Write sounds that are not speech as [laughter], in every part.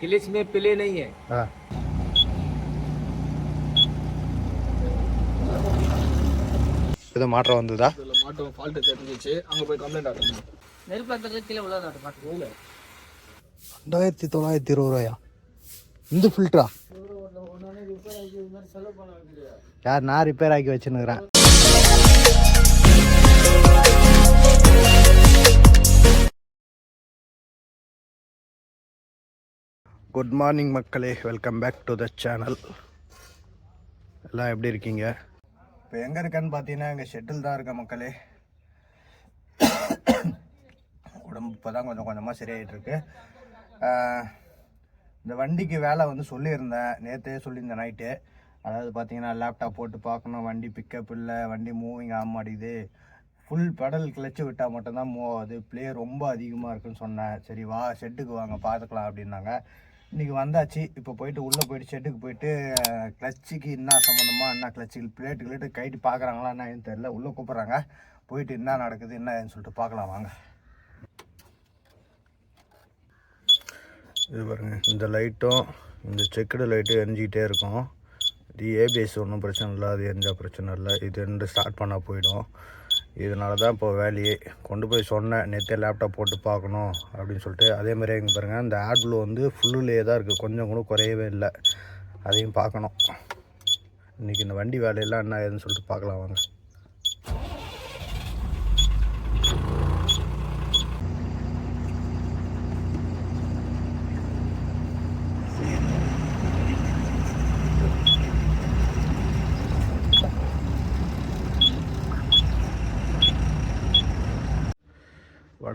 Clutch में play नहीं है ஆ ஏதோ மாற்றம் வந்ததா இதில் மாட்டம் ஃபால்ட்டு தெரிஞ்சிச்சு அங்கே போய் கம்ப்ளைண்ட் ஆகணும் நெருப்பு கீழே உள்ளதாட்டு பாட்டு ரெண்டாயிரத்தி தொள்ளாயிரத்தி இருபது ரூபாயா இந்த ஃபில்டரா யார் நான் ரிப்பேர் ஆக்கி வச்சுன்னுக்குறேன் குட் மார்னிங் மக்களே. Welcome back to the channel எல்லாம் எப்படி இருக்கீங்க? இப்போ எங்கே இருக்கேன்னு பார்த்தீங்கன்னா எங்கள் ஷெட்டில் தான் இருக்கேன் மக்களே. உடம்பு இப்போ தான் கொஞ்சம் கொஞ்சமாக சரியாயிட்டுருக்கு இந்த வண்டிக்கு வேலை வந்து சொல்லியிருந்தேன். நேற்றே சொல்லியிருந்தேன் நைட்டு அதாவது பார்த்தீங்கன்னா லேப்டாப் போட்டு பார்க்கணும். வண்டி பிக்கப் இல்லை வண்டி மூவிங் ஆக மாட்டேங்குது. ஃபுல் பெடல் கிளச்சு விட்டால் மட்டும்தான் மூவ் ஆகுது. ப்ளே ரொம்ப அதிகமாக இருக்குன்னு சொன்னேன். சரி வா ஷெட்டுக்கு வாங்க பார்த்துக்கலாம் அப்படின்னாங்க. இன்றைக்கி வந்தாச்சு. இப்போ போயிட்டு உள்ளே போயிட்டு ஷெட்டுக்கு போயிட்டு கிளச்சுக்கு என்ன சம்மந்தமாக என்ன கிளச்சுக்கு பிளேட்டு கிளேட்டு கைட்டு பார்க்குறாங்களா என்னன்னு தெரில உள்ளே கூப்பிட்றாங்க. போயிட்டு என்ன நடக்குது என்ன சொல்லிட்டு பார்க்கலாம் வாங்க. இது பாருங்க இந்த லைட்டும் இந்த செக்குடு லைட்டும் எரிஞ்சிக்கிட்டே இருக்கும். இது ஏபிஎஸ் ஒன்றும் பிரச்சனை இல்லை. அது எரிஞ்சால் பிரச்சனை இல்லை. இது ரெண்டு ஸ்டார்ட் பண்ணால் போயிடும். இதனால தான் இப்போ வேலையே கொண்டு போய் சொன்னேன் நேற்றே லேப்டாப் போட்டு பார்க்கணும் அப்படின்னு சொல்லிட்டு. அதே மாதிரி எங்கே பாருங்கள் இந்த ஆட்லு வந்து ஃபுல்லுலேயே தான் இருக்குது கொஞ்சம் கூட குறையவே இல்லை. அதையும் பார்க்கணும். இன்றைக்கி இந்த வண்டி வேலையெல்லாம் என்ன ஏதுன்னு சொல்லிட்டு பார்க்கலாம் வாங்க.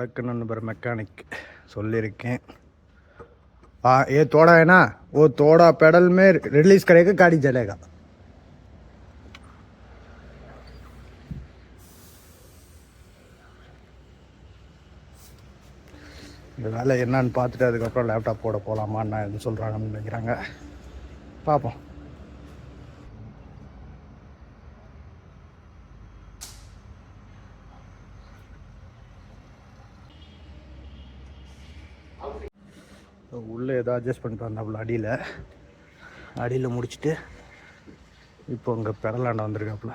वड़क नंबर मैकेनिक சொல்லியிருக்கேன் हाँ ये थोड़ा है ना वो थोड़ा पेडल में रिलीज करेगा गाड़ी जलेगा இந்த வேலை என்னன்னு பார்த்துட்டு அதுக்கப்புறம் லேப்டாப் போட போகலாமா என்ன எதுவும் சொல்கிறாங்கன்னு நினைக்கிறாங்க பார்ப்போம் உள்ளே ஏதோ அட்ஜஸ்ட் பண்ணிட்டு வந்தாப்புல அடியில். அடியில் முடிச்சுட்டு இப்போ அங்கே பெரலாண்ட வந்திருக்காப்புல.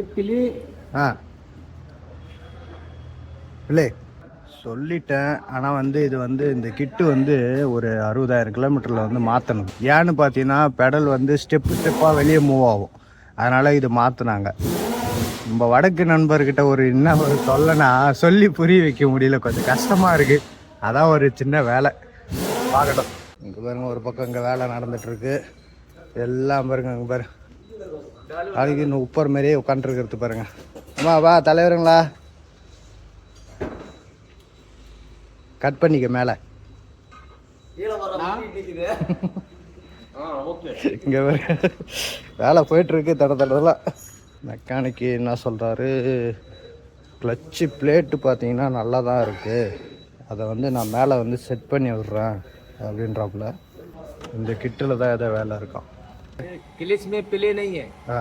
ஏப்பிலி ஆ. பிள்ளை சொல்லிட்டேன். ஆனால் வந்து இது வந்து இந்த கிட்டு வந்து ஒரு அறுபதாயிரம் கிலோமீட்டரில் வந்து மாற்றணும் ஏன்னு பார்த்தீங்கன்னா பெடல் வந்து ஸ்டெப்பு ஸ்டெப்பாக வெளியே மூவ் ஆகும். அதனால் இது மாற்றினாங்க நம்ம வடக்கு நண்பர்கிட்ட ஒரு என்ன ஒரு சொல்லனா சொல்லி புரிய வைக்க முடியல. கொஞ்சம் கஷ்டமாக இருக்குது அதான் ஒரு சின்ன வேலை. பார்க்கட்டும். இங்கே பாருங்க ஒரு பக்கம் இங்கே வேலை நடந்துகிட்ருக்கு எல்லாம் பாருங்க இங்கே பாருங்க அதுக்கு இன்னும் உப்பர் மாதிரியே உட்காந்துருக்கிறது பாருங்க. அம்மா வா தலைவருங்களா? கட் பண்ணிக்க மேலே. இங்கே வேலை போயிட்டுருக்கு தட தடதெல்லாம் மெக்கானிக்கு என்ன சொல்கிறாரு கிளச்சு பிளேட்டு பார்த்தீங்கன்னா நல்லா தான் இருக்குது அதை வந்து நான் மேலே வந்து செட் பண்ணி விடுறேன் அப்படின்றாப்புல. இந்த கிட்டில் தான் எதாவது வேலை இருக்கும். கிளிஸ் பிளே நையே ஆ.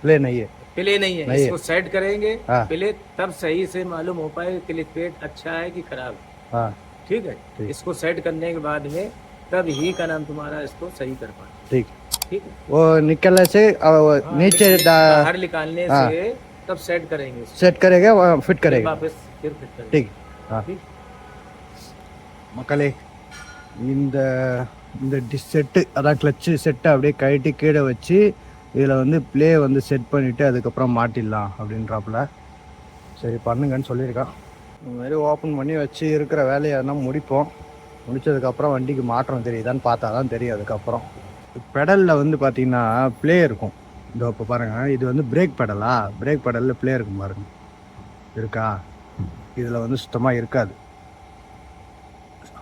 பிளே நையே प्ले नहीं है नहीं है। इसको सेट करेंगे हाँ। प्ले तब सही से मालूम हो पाए क्लिच पेट अच्छा है कि खराब है ஆ ठीक है ठीक। इसको सेट करने के बाद में तब ही का नाम तुम्हारा इसको सही कर पाए ठीक ठीक है वो निकलने से अ, वो नीचे बाहर निकालने हाँ। से तब सेट करेंगे इसको। सेट करेगा वो फिट फिर करेगा वापस फिर फिट करेंगे ठीक हाँ ठीक மக்களே இந்த இந்த டிஸ் செட்டு அதான் கிளச்சு செட்டை அப்படியே கழட்டி கீழே வச்சு இதில் வந்து ப்ளே வந்து செட் பண்ணிவிட்டு அதுக்கப்புறம் மாட்டிடலாம் அப்படின்றாப்புல. சரி பண்ணுங்கன்னு சொல்லியிருக்கான். இந்த மாதிரி ஓப்பன் பண்ணி வச்சு இருக்கிற வேலையை எதனா முடிப்போம். முடிச்சதுக்கப்புறம் வண்டிக்கு மாற்றம் தெரியுதான்னு பார்த்தா தான் தெரியும் அதுக்கப்புறம். பெடலில் வந்து பார்த்தீங்கன்னா ப்ளே இருக்கும். இதோ இப்போ பாருங்கள் இது வந்து பிரேக் பெடலா பிரேக் பெடலில் ப்ளே இருக்கும் பாருங்க. இருக்கா? இதில் வந்து சுத்தமாக இருக்காது.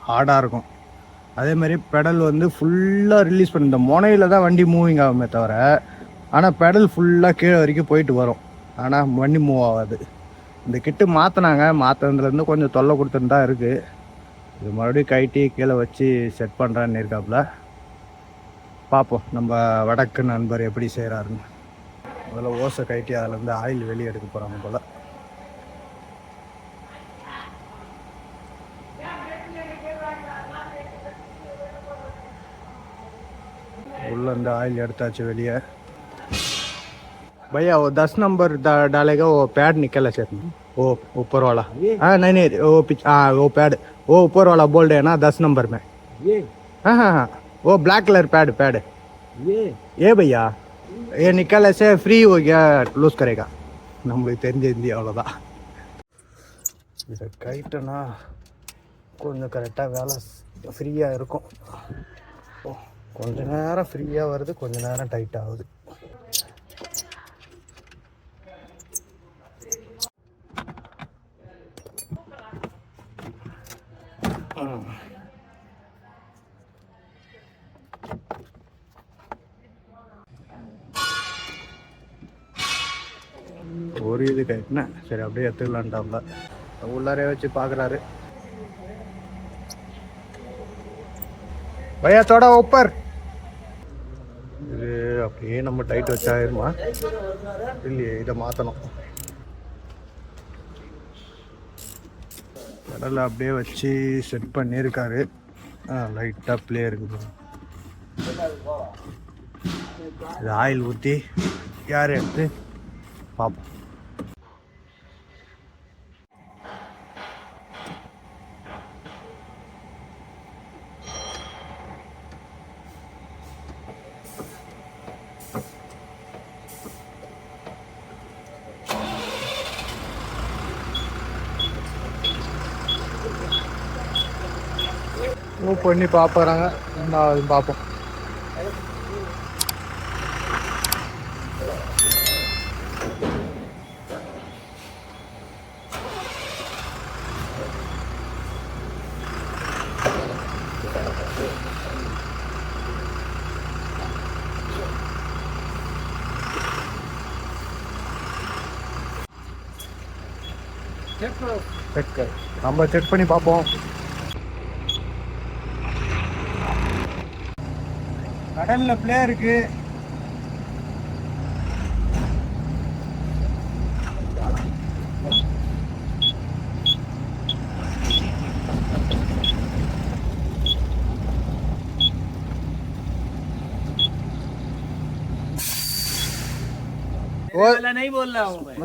ஹார்டாக இருக்கும். அதே மாதிரி பெடல் வந்து ஃபுல்லாக ரிலீஸ் பண்ணி இந்த முனையில் தான் வண்டி மூவிங் ஆகுமே தவிர ஆனால் பெடல் ஃபுல்லாக கீழே வரைக்கும் போயிட்டு வரும். ஆனால் வண்டி மூவ் ஆகாது. இந்த கிட்டு மாற்றினாங்க மாற்றினதுலேருந்து கொஞ்சம் தொல்லை கொடுத்துட்டு தான் இருக்குது இது மறுபடியும் கைட்டி கீழே வச்சு செட் பண்ணுறான்னு இருக்காப்புல. பார்ப்போம் நம்ம வடக்கு நண்பர் எப்படி செய்கிறாருன்னு அதில் ஓசை கட்டி அதுலேருந்து ஆயில் வெளியே எடுக்க போகிறாங்க போல். उल्ला अंदर आयल எடுத்தாச்சு வெளியே भैया वो दस नंबर डा- डालेगा वो पैड निकल सर वो ऊपर वाला हाँ नहीं नहीं वो पिछ हाँ वो पैड वो ऊपर वाला बोल्ड है ना दस नंबर में ये हाँ हाँ हाँ वो ब्लैक कलर पैड पैड ये ये भैया ये निकल ऐसे फ्री हो गया लूज करेगा நம்மளுக்கு தெரிஞ்ச இந்தி அவ்வளோதான் இதை கைட்டனா கொஞ்சம் கரெக்டாக வேலை ஃப்ரீயாக இருக்கும் ஓ, கொஞ்ச நேரம் ஃப்ரீயாக வருது கொஞ்ச நேரம் டைட் ஆகுது. ஒரு இது கைட்டினேன் சரி அப்படியே எடுத்துக்கலான்ட்டாப்ல. உள்ளாரே வச்சு பார்க்குறாரு பையா தோட ஒப்பர். அப்படியே நம்ம டைட் வச்சாயிருமா இல்லையே இதை மாற்றணும் கடலை அப்படியே வச்சு செட் பண்ணியிருக்காரு. ஆ லைட்டாக ப்ளே இருக்குது இது ஆயில் ஊற்றி யார் எடுத்து? பார்ப்போம் மூவ் பண்ணி பார்ப்பறாங்க என்ன பார்ப்போம் செக் நம்ம செக் பண்ணி பார்ப்போம் கடலில் பிளே இருக்குது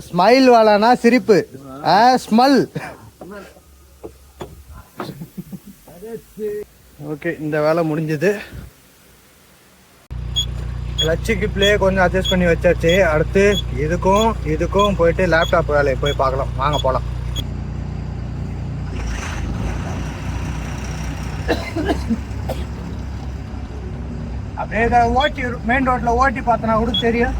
ஸ்மைல் வாலானா சிரிப்பு. ஸ்மல் ஓகே இந்த வேலை முடிஞ்சது. கிளச்சுக்கு பிளே கொஞ்சம் அட்ஜஸ்ட் பண்ணி வச்சாச்சு. அடுத்து இதுக்கும் இதுக்கும் போயிட்டு லேப்டாப் வேலையை போய் பார்க்கலாம். வாங்க போகலாம் அப்படியே இதை ஓட்டி மெயின் ரோட்ல ஓட்டி பார்த்தனா கூட தெரியும்.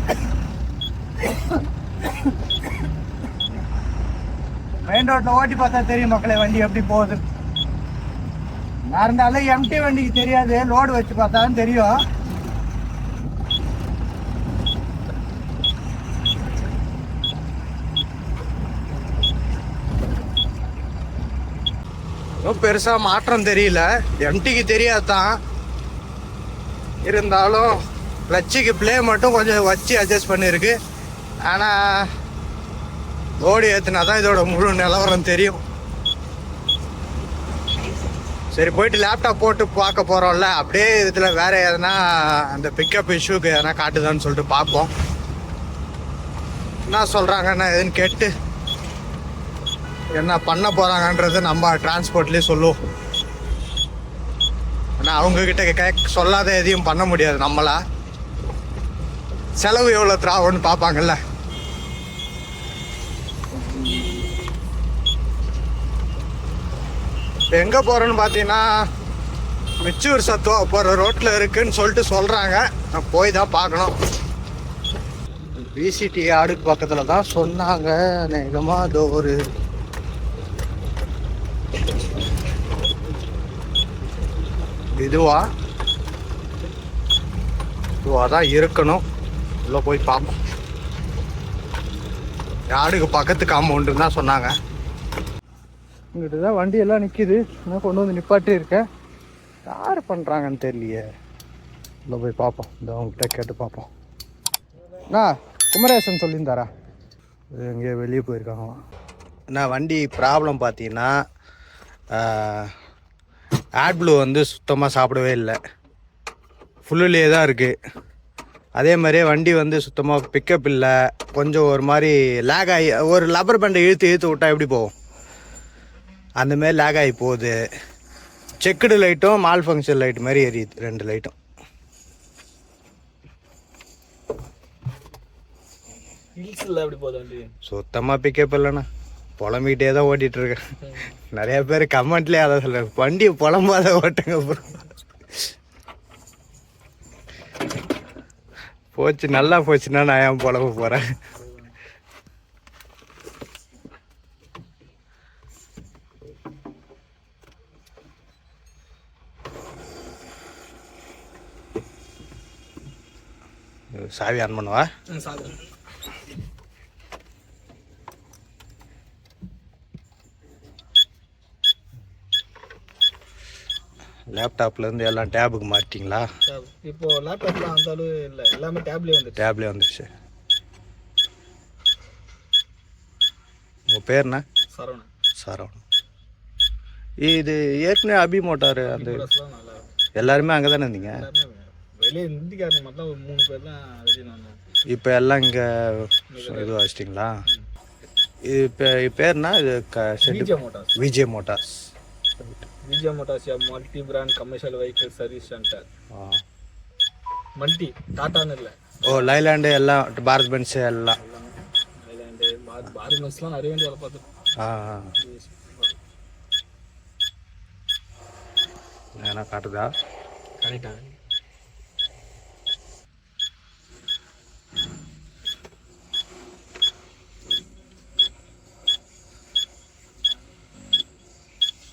மெயின் ரோட்ல ஓட்டி பார்த்தா தெரியும் மக்களே வண்டி எப்படி போகுது நான் இருந்தாலும் எம்டி வண்டிக்கு தெரியாது. லோடு வச்சு பார்த்தாலும் தெரியும். ஒன்றும் பெருசாக மாற்றம் தெரியல. எம்டிக்கு தெரியாதான். இருந்தாலும் கிளச்சுக்கு ப்ளே மட்டும் கொஞ்சம் வச்சு அட்ஜஸ்ட் பண்ணியிருக்கு ஆனால் ஓடி ஏற்றுனா தான் இதோட முழு நிலவரம் தெரியும். சரி போயிட்டு லேப்டாப் போட்டு பார்க்க போகிறோம்ல அப்படியே இதில் வேறு எதனா அந்த பிக்கப் இஷ்யூக்கு எதனா காட்டுதான்னு சொல்லிட்டு பார்ப்போம். என்ன சொல்கிறாங்கன்னு எதுன்னு கேட்டு என்ன பண்ண போகிறாங்கன்றத நம்ம டிரான்ஸ்போர்ட்லேயே சொல்லுவோம். ஆனால் அவங்கக்கிட்ட கேட்க சொல்லாத எதையும் பண்ண முடியாது நம்மளா. செலவு எவ்வளோ திராவுன்னு பார்ப்பாங்கல்ல. எங்கே போகிறோன்னு பார்த்தீங்கன்னா மிச்சூர் சத்துவா போகிற ரோட்டில் இருக்குன்னு சொல்லிட்டு சொல்கிறாங்க நான் போய் தான் பார்க்கணும். பிசிடி ஆடுக்கு பக்கத்தில் தான் சொன்னாங்க. நேகமாக அது ஒரு இதுவா? இதுவா தான் இருக்கணும். உள்ள போய் பார்ப்போம் ஆடுக்கு பக்கத்து காம்பவுண்டு தான் சொன்னாங்க. இங்கிட்டு தான் வண்டி எல்லாம் நிற்கிது நான் கொண்டு வந்து நிப்பாட்டி இருக்கேன் யார் பண்ணுறாங்கன்னு தெரியலையே. உள்ள போய் பார்ப்போம் இந்த அவங்ககிட்ட கேட்டு பார்ப்போம் அண்ணா குமரேசன் சொல்லியிருந்தாரா? எங்கேயோ வெளியே போயிருக்காங்களாம். அண்ணா வண்டி ப்ராப்ளம் பார்த்தீங்கன்னா ஆட் ப்ளூ வந்து சுத்தமாக சாப்பிடவே இல்லை. ஃபுல்லுலேயே தான் இருக்குது அதே மாதிரியே வண்டி வந்து சுத்தமாக பிக்கப் இல்லை. கொஞ்சம் ஒரு மாதிரி லேக் ஆகி ஒரு லப்பர் பண்டை இழுத்து இழுத்து விட்டா எப்படி போகும்? அந்த மாதிரி லேக் ஆகி போகுது. செக்குடு லைட்டும் மால் ஃபங்க்ஷன் லைட் மாதிரி எரியுது ரெண்டு லைட்டும் ஹில்ஸ்ல எப்படி போகுது வண்டி? சுத்தமாக பிக்கப் இல்லைண்ணா. புலம்பிக்கிட்டே தான் ஓட்டிகிட்டு இருக்கேன் நிறைய பேர் கமெண்ட்லேயே அதை சொல்ல வண்டி புலம்பாத ஓட்டுங்க அப்புறம் போச்சு நல்லா போச்சுன்னா நான் ஏன் புலம்ப போகிறேன் சாவி ஆன் பண்ணுவா? சாவி லேப்டாப்லேருந்து எல்லாம் டேபுக்கு மாற்றிட்டீங்களா இப்போ லேப்டாப்லாம் அந்த அளவு இல்லை. எல்லாமே டேப்லேயே வந்துச்சு டேப்லேயே வந்துருச்சு. உங்கள் பேர் என்ன? சரவணன். சரவணன். இது ஏற்கனவே அபி மோட்டார் அந்த எல்லாருமே அங்கே தானே இருந்தீங்க? வெளியே இந்திக்காரங்க மட்டும் ஒரு மூணு பேர் தான் வெளியே இப்போ எல்லாம் இங்கே இது வச்சிட்டிங்களா? இப்போ பேர்னா இது க VJ motors. VJ motors. VJ motors multi brand commercial vehicle service centre ஆ. மல்டி டாட்டான்னு இல்லை ஓ லைலாண்டு எல்லாம் பாரத் பென்ஸ் எல்லாம் ஐலாண்டு பார் பார் பஸ்லாம் நிறைய வண்டி வேலை பார்த்துருக்கோம் ஆ ஆ. ஏன்னா காட்டுதா கரெக்டாக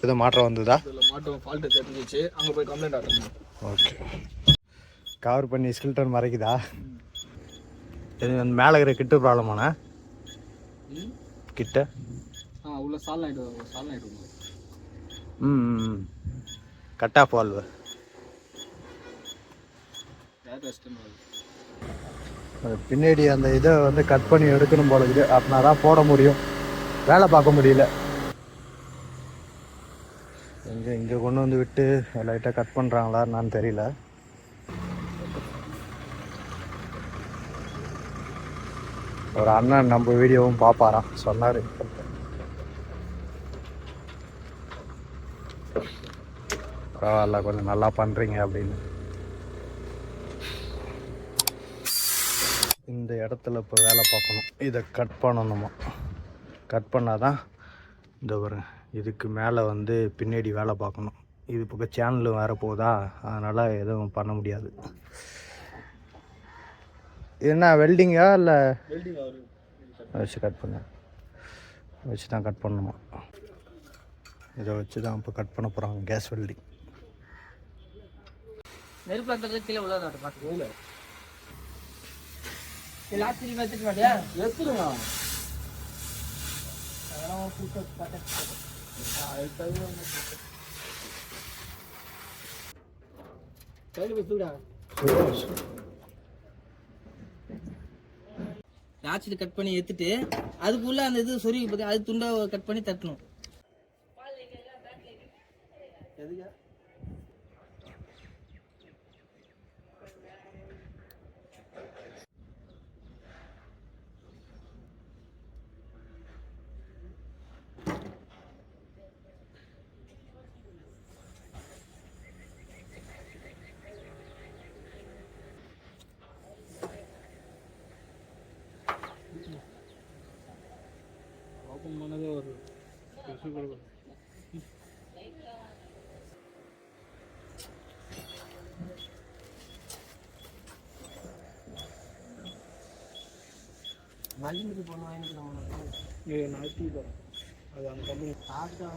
இது மாற்றம் வந்ததா? இதில் மாட்டம் ஃபால்ட்டு தெரிஞ்சிச்சு. அங்கே போய் கம்ப்ளைண்ட் ஆகணும் ஓகே கவர் பண்ணி ஸ்கில்டன் மறைக்குதா? இது மேலே இருக்கிற கிட்டு ப்ராப்ளமாண்ணா கிட்ட? ஆ உள்ள சால் நைட்டு சால் நைட்டு ம் ம் கட் ஆஃப் வால்வு பின்னாடி அந்த இதை வந்து கட் பண்ணி எடுக்கணும் போல இருக்குது. அப்படின்னா தான் போட முடியும். வேலை பார்க்க முடியல. இங்கே இங்கே கொண்டு வந்து விட்டு லைட்டாக கட் பண்ணுறாங்களா என்னன்னு தெரியல. ஒரு அண்ணன் நம்ம வீடியோவும் பார்ப்பாராம் சொன்னார். பரவாயில்ல கொஞ்சம் நல்லா பண்ணுறீங்க அப்படின்னு. இந்த இடத்துல இப்போ வேலை பார்க்கணும். இதை கட் பண்ணணுமா? கட் பண்ணால் தான் இந்த ஒரு இதுக்கு மேலே வந்து பின்னாடி வேலை பார்க்கணும். இது பக்கம் சேனலும் வேறு போகுதா அதனால் எதுவும் பண்ண முடியாது. இது என்ன வெல்டிங்கா இல்லை? வச்சு கட் பண்ண. வச்சு தான் கட் பண்ணணுமா? இதை வச்சு தான் இப்போ கட் பண்ண போகிறாங்க கேஸ் வெல்டிங் நெருப்பு அந்த கீழே லாஸ்ட் திரும்பி எடுத்துட்டு மாட்டியா எடுத்துருங்க அதெல்லாம் லாஸ்ட்டில் கட் பண்ணி எடுத்துட்டு அதுக்குள்ள அந்த இது சொருகி அது துண்டா கட் பண்ணி தட்டணும். ஓப்பன் பண்ணதே ஒரு பெருசு பொண்ணு வாங்கிட்டு ஏ நாட்டி தான் அது அந்த கம்பெனி சாப்பிட்டா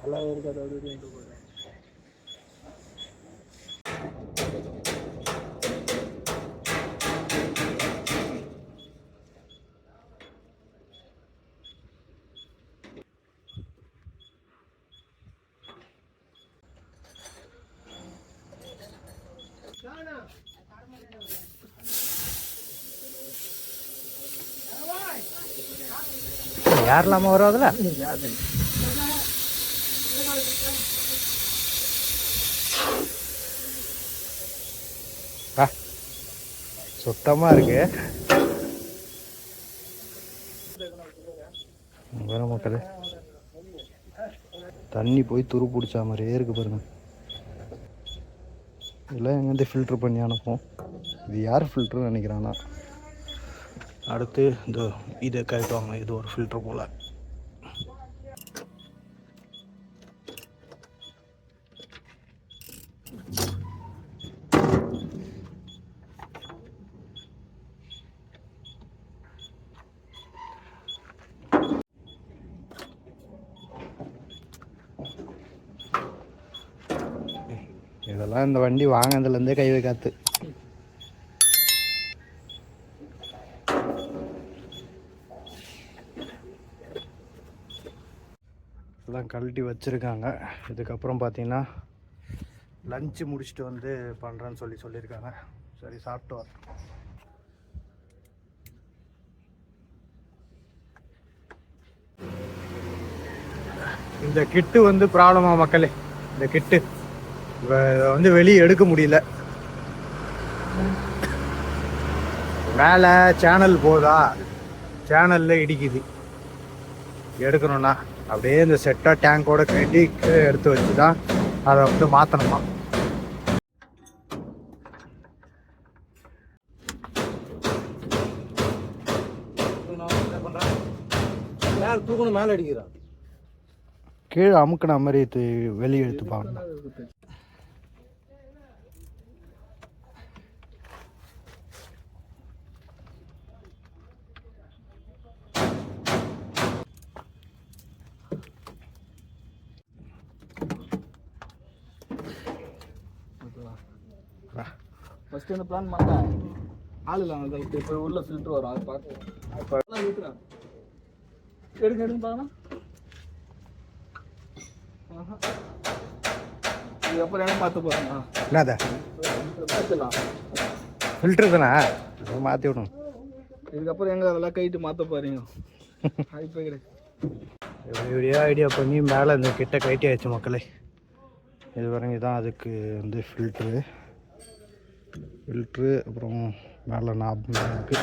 நல்லா இருக்காது அப்படி இப்படின்ட்டு போகிறேன் யாரெல்லாம வரும் அதில் சுத்தமாக இருக்கு. வேற மக்களே தண்ணி போய் துரு பிடிச்சா மாதிரியே இருக்கு பாருங்க. இதெல்லாம் எங்கேருந்து ஃபில்ட்ரு பண்ணி அனுப்பும் இது யார் ஃபில்ட்ருன்னு நினைக்கிறான்னா அடுத்து இந்த இதை கழட்டுவாங்க. இது ஒரு ஃபில்டர் போல். இதெல்லாம் இந்த வண்டி வாங்கினதுலேருந்தே கை வைக்காத்து. கழட்டி வச்சுருக்காங்க. இதுக்கப்புறம் பார்த்தீங்கன்னா லஞ்சு முடிச்சுட்டு வந்து பண்ணுறேன்னு சொல்லி சொல்லியிருக்காங்க. சரி சாப்பிட்டு வரேன் இந்த கிட்டு வந்து ப்ராப்ளமா மக்களே. இந்த கிட்டு. வந்து வெளியே எடுக்க முடியல. மேலே சேனல் போதா? சேனலில் இடிக்குது. எடுக்கணும்னா. அப்படியே இந்த செட்டாக டேங்கோட கட்டி எடுத்து வச்சு தான் அதை வந்து மாற்றணுமா தூக்கணும் மேலே அடிக்கிறான் கீழே அமுக்கின மாதிரி வெளியே எடுத்து ஃபர்ஸ்ட் இந்த பிளான் பண்ணேன் ஆள் இல்லை அந்த இப்போ உள்ள ஃபில்டர் வரும் அதை பார்த்து இப்போ ஊற்றுறேன் எடுங்க எடுங்க பார்க்கலாம். இதுக்கப்புறம் என்ன பார்த்து போகிறேன் என்னத? பார்த்துலாம் ஃபில்டர் தானே? மாற்றி விடணும். இதுக்கப்புறம் எங்க அதெல்லாம் கைட்டு மாற்ற போறீங்க? இப்போ கிடையாது இப்படியே ஐடியா பண்ணி மேலே இந்த கிட்ட கட்டி ஆயிடுச்சு மக்களே. இது வரைக்கும் இதான் அதுக்கு வந்து ஃபில்ட்ரு ஃபில்ட்ரு அப்புறம் மேலே நாப் இருக்குது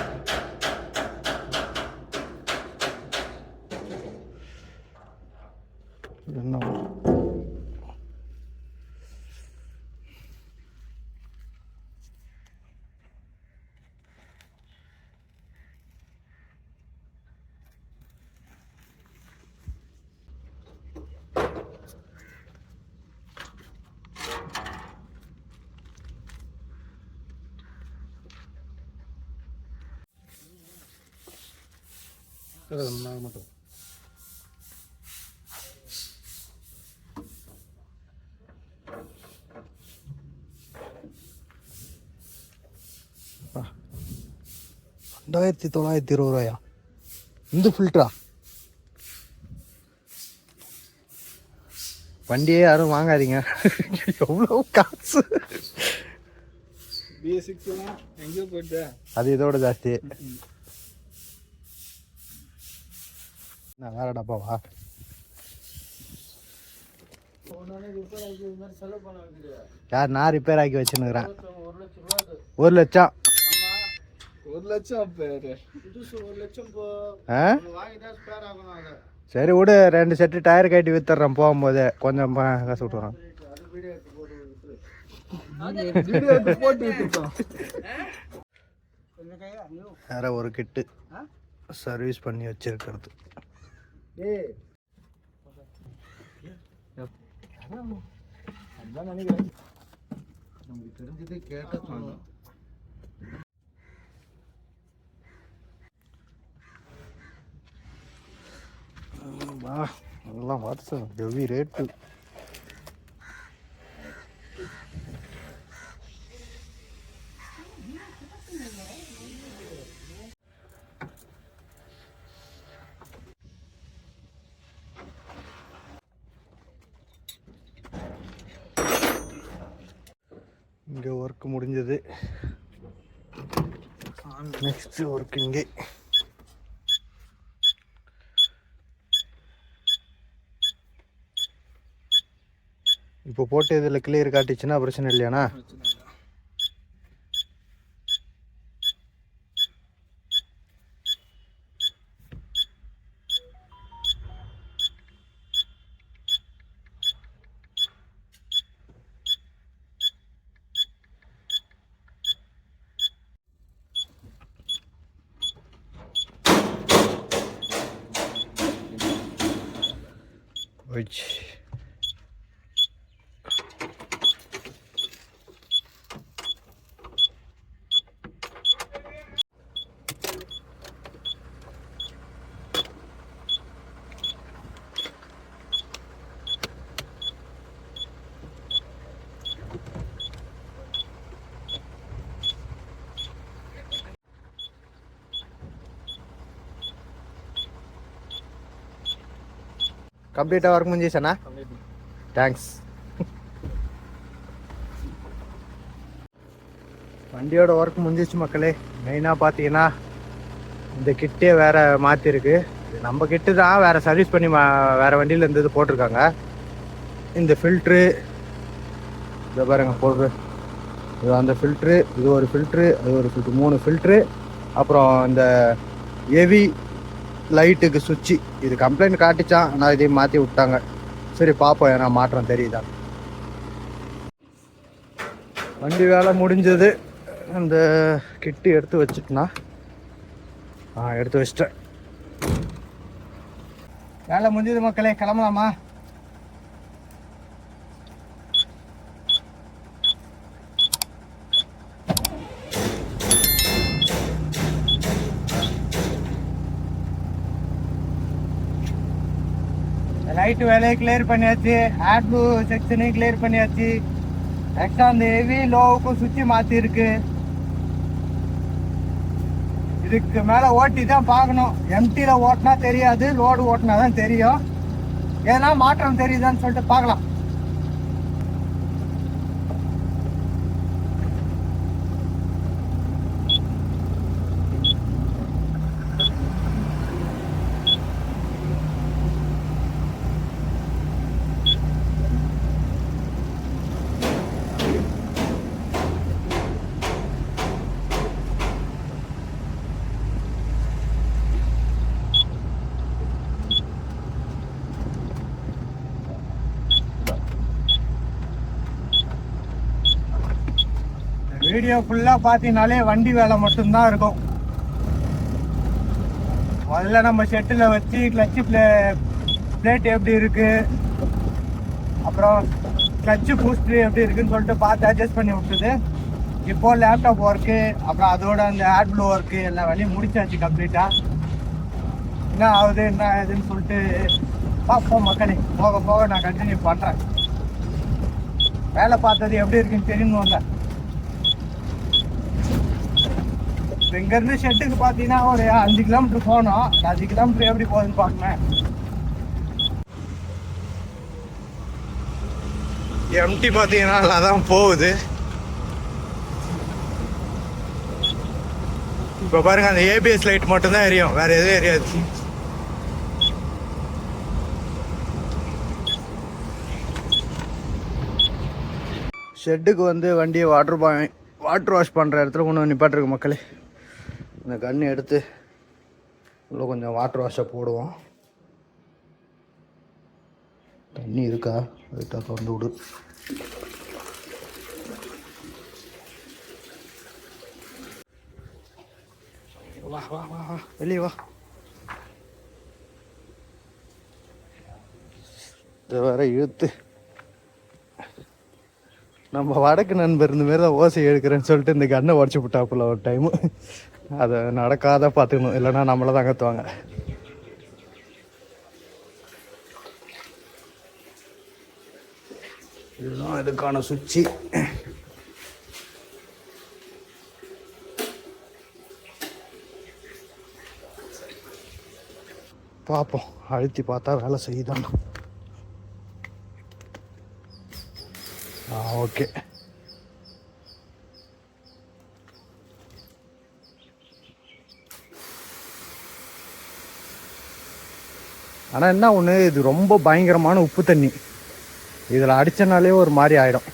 என்ன? மட்டும். ரெண்டாயிரத்தி தொள்ளாயிரத்தி இருபது ரூபாயா? இந்த ஃபில்டரா வண்டியே யாரும் வாங்காதீங்க. [laughs] எவ்வளோ காசு? அது இதோட ஜாஸ்தி. நான் வேற டப்பாவா யார் நான் ரிப்பேர் ஆக்கி வச்சுன்னுக்குறேன். ஒரு லட்சம். ஒரு லட்சம் சரி விடு. ரெண்டு செட்டு டயர் கட்டி வித்துறேன் போகும்போது. கொஞ்சம் காசு விட்டுட்டோம் வேற ஒரு கிட்டு சர்வீஸ் பண்ணி வச்சிருக்கிறது. நினைக்கிறேன் நமக்கு தெரிஞ்சதை கேட்ட வா எல்லாம் வாட்ஸ்அப் ஹெவி ரேட்டு இங்கே ஒர்க் முடிஞ்சது நெக்ஸ்ட் ஒர்க் இங்கே இப்போ போட்டு இதில் கிளியர் காட்டிச்சுன்னா பிரச்சனை இல்லையாண்ணா? Which కంప్లీట్ వర్క్ ముందు చేశానా థ్యాంక్స్ வண்டியோட ஒர்க் முடிஞ்சிச்சு மக்களே மெயினாக பார்த்தீங்கன்னா இந்த கிட்டே வேற மாற்றிருக்கு நம்ம கிட்ட தான் வேற சர்வீஸ் பண்ணி மா- வேற வண்டியில் இருந்தது போட்டிருக்காங்க இந்த ஃபில்ட்ரு இதை பாருங்க போடுற இது அந்த ஃபில்ட்ரு இது ஒரு ஃபில்ட்ரு அது ஒரு ஃபில்ட்ரு மூணு ஃபில்ட்ரு அப்புறம் இந்த ஹெவி லைட்டுக்கு சுவிட்சு. இது கம்ப்ளைண்ட் காட்டிச்சான் நான் இதையும் மாற்றி விட்டாங்க. சரி பார்ப்போம் ஏன்னா மாற்றம் தெரியுதா? வண்டி வேலை முடிஞ்சது. அந்த கிட்டு எடுத்து வச்சுட்டுனா ஆ எடுத்து வச்சிட்டேன். வேலை முடிஞ்சது மக்களே கிளம்பலாமா? லைட் வேலையை கிளியர் பண்ணியாச்சு ஆட் ப்ளூ செக்ஷனையும் கிளியர் பண்ணியாச்சு. நெக்ஸ்ட் அந்த ஹெவி லோவுக்கும் சுற்றி மாற்றிருக்கு இதுக்கு மேலே ஓட்டி தான் பார்க்கணும். எம்டியில் ஓட்டினா தெரியாது லோடு ஓட்டினா தான் தெரியும். ஏன்னா மாற்றம் தெரியுதான்னு சொல்லிட்டு பார்க்கலாம். வீடியோ ஃபுல்லாக பார்த்தீங்கனாலே வண்டி வேலை மட்டும்தான் இருக்கும். முதல்ல நம்ம செட்டில் வச்சு கிளச்சு பிளே பிளேட் எப்படி இருக்குது அப்புறம் கிளச்சு பூஸ்ட் எப்படி இருக்குன்னு சொல்லிட்டு பார்த்து அட்ஜஸ்ட் பண்ணி விட்டுது இப்போ லேப்டாப் ஒர்க்கு அப்புறம் அதோட அந்த ஆட் ப்ளூ ஒர்க்கு எல்லா வேலையும் முடிச்சாச்சு கம்ப்ளீட்டாக என்ன ஆகுது என்ன ஆகுதுன்னு சொல்லிட்டு பார்ப்போம் மக்களே. போக போக நான் கண்டினியூ பண்ணுறேன் வேலை பார்த்தது எப்படி இருக்குன்னு தெரியணும் இல்லை இங்க இருந்து ஷெட்டுக்கு பாத்தீங்கன்னா ஒரு அஞ்சு கிலோமீட்டர் போகணும். அந்த அஞ்சு கிலோமீட்டர் எப்படி போகுதுன்னு பார்க்கணும் எம்டி பார்த்தீங்கன்னா நல்லா தான் போகுது. இப்போ பாருங்க அந்த ஏபிஎஸ் லைட் மட்டும்தான் எரியும். வேற எதுவும் எரியாது. ஷெட்டுக்கு வந்து வண்டியை வாட்டர் வாட்டர் வாஷ் பண்ணுற இடத்துல கொண்டு வந்து நிப்பாட்டிருக்கு மக்களே. இந்த கன்று எடுத்து இன்னும் கொஞ்சம் வாட்டர் வாஷை போடுவோம். தண்ணி இருக்கா? லைட்டாக திறந்து விடு. வா வா வா வா. வெளியே வா. இதை வேற இழுத்து நம்ம வடக்கு நண்பர் இந்த மாதிரி தான் ஓசை எடுக்கிறேன்னு சொல்லிட்டு இந்த கண்ணை உடச்சி விட்டாப்புல ஒரு டைமு அதை நடக்காத பார்த்துக்கணும். இல்லைன்னா நம்மளை தான் கத்துவாங்க. இதுதான் இதுக்கான சுவிட்சு பார்ப்போம். அழுத்தி பார்த்தா வேலை செய்யுதான் ஓகே. ஆனால் என்ன ஒன்று இது ரொம்ப பயங்கரமான உப்பு தண்ணி. இதில் அடித்தனாலே ஒரு மாதிரி ஆகிடும்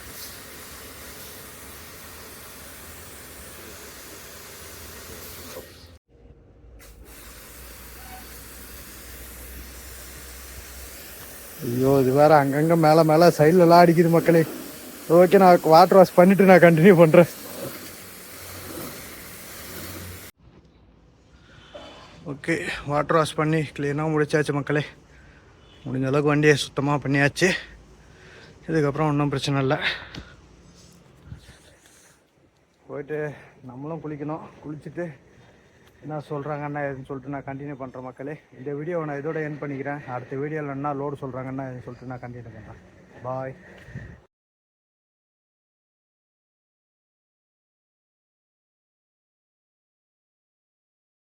ஐயோ இது வேற அங்கங்கே மேலே மேலே எல்லாம் அடிக்குது மக்களே. ஓகே நான் வாட்டர் வாஷ் பண்ணிட்டு நான் கண்டினியூ பண்ணுறேன் ஓகே வாட்டர் வாஷ் பண்ணி க்ளீனாக முடிச்சாச்சு மக்களே. முடிஞ்ச அளவுக்கு வண்டியை சுத்தமாக பண்ணியாச்சு. இதுக்கப்புறம் ஒன்றும் பிரச்சனை இல்லை. போயிட்டு நம்மளும் குளிக்கணும். குளிச்சுட்டு என்ன சொல்கிறாங்கன்னா எதுன்னு சொல்லிட்டு நான் கண்டினியூ பண்ணுறேன் மக்களே. இந்த வீடியோவை நான் இதோட என் பண்ணிக்கிறேன். அடுத்த வீடியோவில் என்ன லோடு சொல்கிறாங்கன்னா எதுன்னு சொல்லிட்டு நான் கண்டினியூ பண்ணுறேன் பாய்